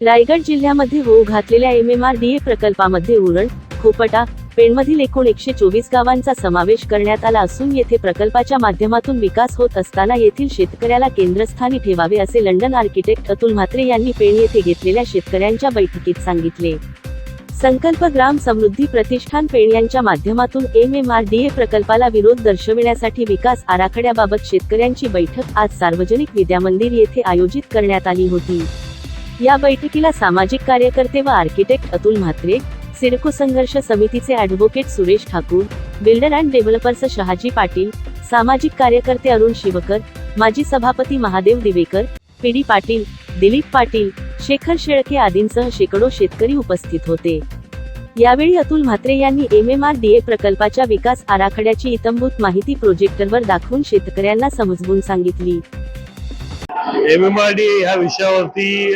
रायगड जिल्ह्यामध्ये होऊ घातलेल्या M M R D A प्रकल्पामध्ये उरण खोपटा पेणमधील एकूण एकशे चोवीस गावांचा समावेश करण्यात आला असून येथे प्रकल्पाच्या माध्यमातून विकास होत असताना येथील शेतकऱ्याला केंद्रस्थानी ठेवावे असे लंडन आर्किटेक्ट अतुल म्हात्रे यांनी पेण येथे घेतलेल्या शेतकऱ्यांच्या बैठकीत सांगितले. संकल्प ग्राम समृद्धी प्रतिष्ठान पेण यांच्या माध्यमातून M M R D A प्रकल्पाला विरोध दर्शविण्यासाठी विकास आराखड्याबाबत शेतकऱ्यांची बैठक आज सार्वजनिक विद्यामंदिर येथे आयोजित करण्यात आली होती. या बैठकीला सामाजिक कार्यकर्ते व आर्किटेक्ट अतुल म्हात्रे सिडको संघर्ष समितीचे advocate Suresh Thakur builder and developers Shahaji Patil सामाजिक कार्यकर्ते अरुण शिवकर माजी सभापती महादेव दिवेकर पीडी पाटील दिलीप पाटील शेखर शेळके आदींसह शेकडो शेतकरी उपस्थित होते. यावेळी अतुल म्हात्रे यांनी M M R D A प्रकल्पाच्या विकास आराखड्याची इतंभूत माहिती प्रोजेक्टरवर दाखवून शेतकऱ्यांना समजवून सांगितली. एम एम आर डी ह्या विषयावरती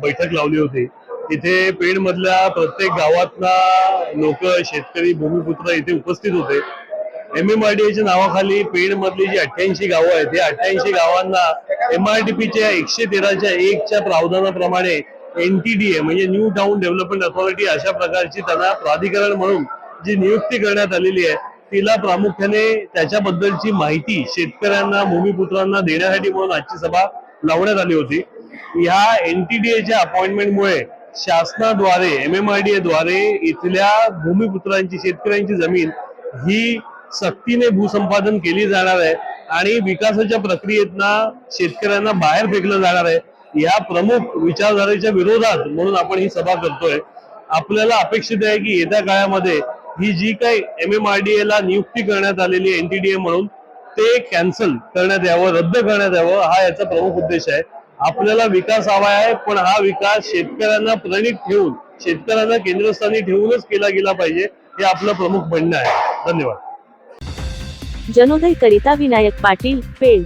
बैठक लावली होती. इथे पेण मधल्या प्रत्येक गावातला लोक शेतकरी भूमिपुत्र इथे उपस्थित होते. एम एम आर डी च्या नावाखाली पेण मधली जी अठ्ठ्याऐंशी गावं आहेत या अठ्ठ्याऐंशी गावांना एम आर डी पीच्या एकशे तेराच्या एकच्या प्रावधानाप्रमाणे एनटीडीए म्हणजे न्यू टाउन डेव्हलपमेंट अथॉरिटी अशा प्रकारची त्यांना प्राधिकरण म्हणून जी नियुक्ती करण्यात आलेली आहे तिला प्रामुख्याने त्याच्याबद्दलची माहिती शेतकऱ्यांना भूमिपुत्रांना देण्यासाठी म्हणून आजची सभा लावण्यात आली होती. ह्या एनटीडीएच्या अपॉइंटमेंटमुळे शासनाद्वारे एम एम आय डी द्वारे इथल्या भूमिपुत्रांची शेतकऱ्यांची जमीन ही सक्तीने भूसंपादन केली जाणार आहे आणि विकासाच्या प्रक्रियेतना शेतकऱ्यांना बाहेर फेकलं जाणार आहे. या प्रमुख विचारधारेच्या विरोधात म्हणून आपण ही सभा करतोय. आपल्याला अपेक्षित आहे की येत्या काळामध्ये ही जी काही एम एम आर डी ला नियुक्ती करण्यात आलेली एनटीडीए म्हणून ते कॅन्सल करण्यात यावं रद्द करण्यात यावं हा याचा प्रमुख उद्देश आहे. आपल्याला विकास हवा आहे पण हा विकास शेतकऱ्यांना प्रणित ठेवून शेतकऱ्यांना केंद्रस्थानी ठेवूनच केला गेला पाहिजे हे आपलं प्रमुख म्हणणं आहे. धन्यवाद. जनोदय करिता विनायक पाटील पेड